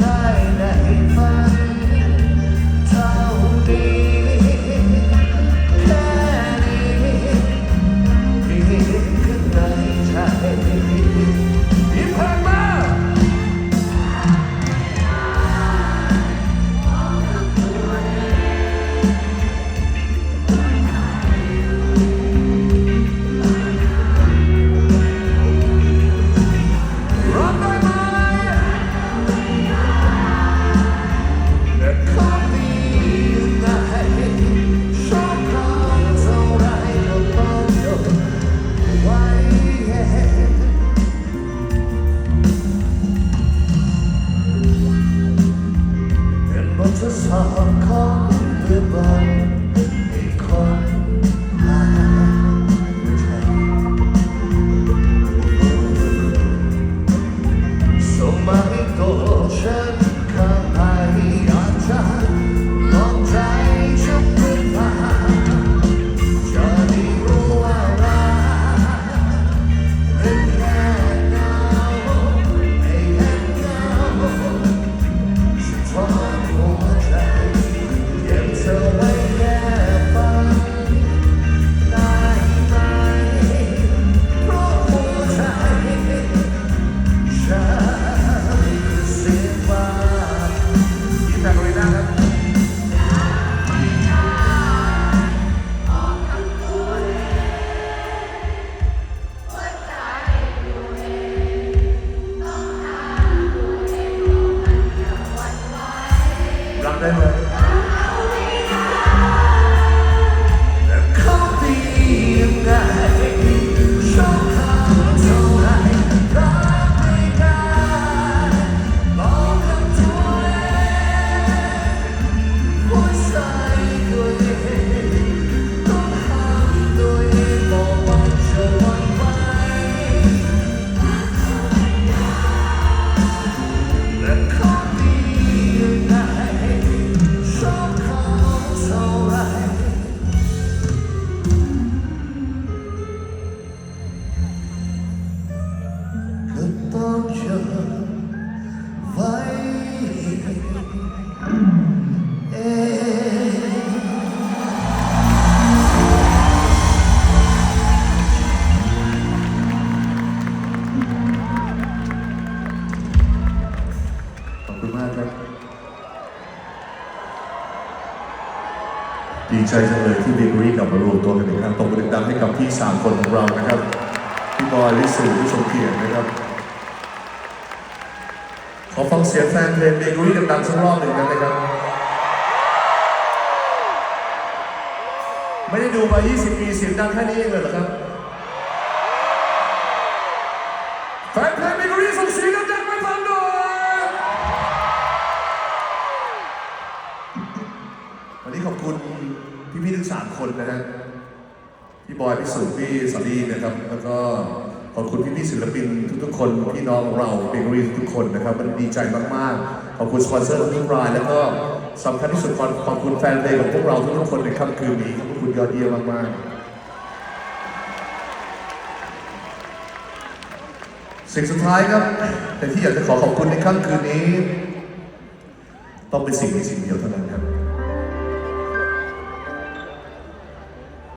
ได้ไใน จะสาบของเพื่อบนให้คน ได้ไหม ไว้เองขอบคุณมากครับ ดีใจจังเลยที่เบเกอรี่กลับมารวมตัวกันอีกครั้งตบมือดังๆให้กับพี่สามคนของเรานะครับ พี่บอยลิสูพี่สมเกียรตินะครับ ขอฟังเสียงแฟนเพลงเบเกอรี่ดังๆสักรอบหนึ่งได้ไหมครับ ไม่ได้ดูมา 20 ปีเสียงดังแค่นี้เองเลยเหรอครับ แฟนเพลงเบเกอรี่ส่งเสียงดังไปฟังหน่อยวันนี้ขอบคุณพี่ๆทั้งสามคนนะฮะพี่บอย พี่สุพี่สอรี่นะครับ แล้วก็ ขอบคุณพี่ๆศิลปินทุกๆคนพี่น้องเราเบเกอรี่ทุกคนนะครับมันดีใจมากๆ ขอบคุณสปอนเซอร์ทุกราย แล้วก็สำคัญที่สุดขอขอบคุณแฟนเพลงของพวกเราทุกๆคนในค่ำคืนนี้ขอบคุณยอดเยี่ยมมากๆ สิ่งสุดท้ายครับแต่ที่อยากจะขอขอบคุณในค่ำคืนนี้ ต้องเป็นสิ่งนี้สิ่งเดียวเท่านั้นครับ